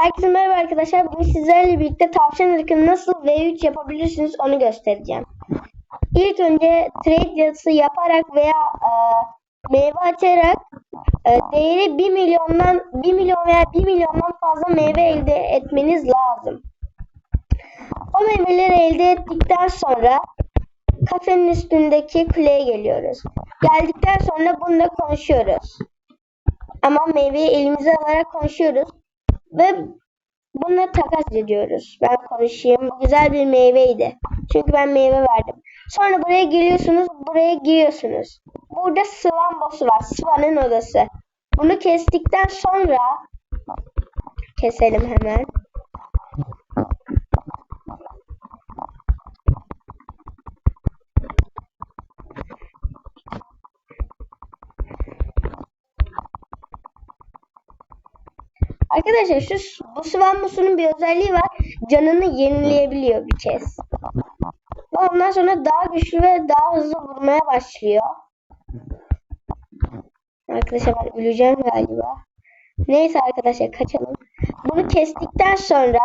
Herkese merhaba arkadaşlar. Bugün sizlerle birlikte tavşan ırkını nasıl V3 yapabilirsiniz onu göstereceğim. İlk önce trade yazısı yaparak veya e, meyve açarak e, değeri 1 milyondan 1 milyon veya 1 milyondan fazla meyve elde etmeniz lazım. O meyveleri elde ettikten sonra kafenin üstündeki kuleye geliyoruz. Geldikten sonra bununla konuşuyoruz. Ama meyveyi elimize alarak konuşuyoruz. Ve bununla takas ediyoruz. Ben konuşayım. Bu güzel bir meyveydi. Çünkü ben meyve verdim. Sonra buraya geliyorsunuz. Buraya giriyorsunuz. Burada Swan boss'u var. Swan'ın odası. Bunu kestikten sonra keselim hemen. Arkadaşlar şu bu Swan boss'unun bir özelliği var. Canını yenileyebiliyor bir kez. Ondan sonra daha güçlü ve daha hızlı vurmaya başlıyor. Arkadaşlar ben öleceğim galiba. Neyse arkadaşlar kaçalım. Bunu kestikten sonra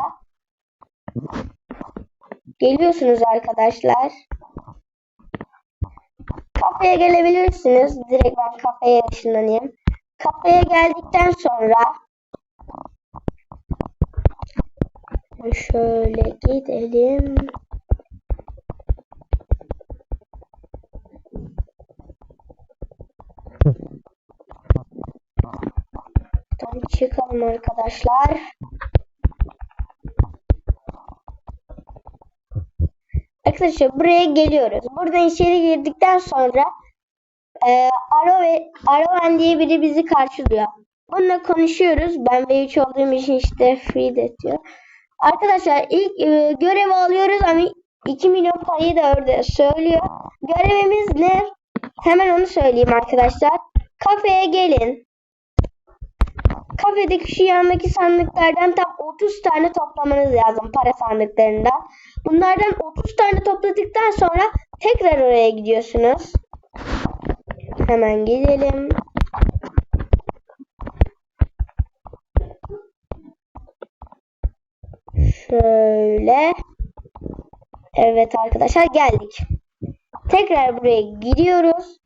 geliyorsunuz arkadaşlar. Kafeye gelebilirsiniz. Direkt ben kafeye ışınlanayım. Kafeye geldikten sonra şöyle gidelim. Buradan çıkalım arkadaşlar. Arkadaşlar buraya geliyoruz. Buradan içeri girdikten sonra e, Aroven, Aroven diye biri bizi karşılıyor. Bununla konuşuyoruz. Ben V3 olduğum için işte free diyor. Arkadaşlar ilk e, görev alıyoruz ama 2 milyon parayı da orada söylüyor. Görevimiz ne? Hemen onu söyleyeyim arkadaşlar. Kafeye gelin. Kafedeki şu yandaki sandıklardan tam 30 tane toplamanız lazım para sandıklarından. Bunlardan 30 tane topladıktan sonra tekrar oraya gidiyorsunuz. Hemen gidelim. Şöyle. Evet arkadaşlar geldik. Tekrar buraya gidiyoruz.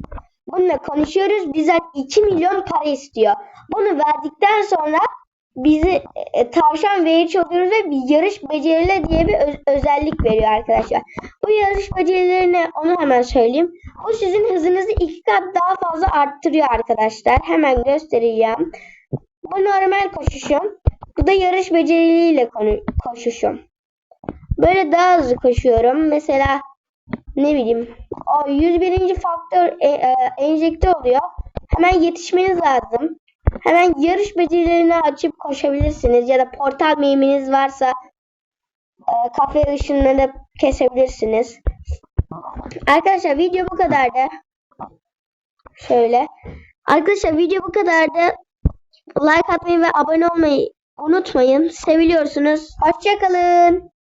Bununla konuşuyoruz. Bizden 2 milyon para istiyor. Bunu verdikten sonra bizi e, tavşan verici oluyoruz ve bir yarış becerileri diye bir öz- özellik veriyor arkadaşlar. Bu yarış becerilerini onu hemen söyleyeyim. Bu sizin hızınızı iki kat daha fazla arttırıyor arkadaşlar. Hemen göstereceğim. Bu normal koşuşum. Bu da yarış beceriliğiyle konu- koşuşum. Böyle daha hızlı koşuyorum. Mesela ne bileyim o 101. faktör e, e, enjekte oluyor. Hemen yetişmeniz lazım. Hemen yarış becerilerini açıp koşabilirsiniz ya da portal miminiz varsa e, kafe ışınlarını kesebilirsiniz. Arkadaşlar video bu kadardı. Şöyle. Arkadaşlar video bu kadardı. Like atmayı ve abone olmayı unutmayın. Seviliyorsunuz. Hoşçakalın.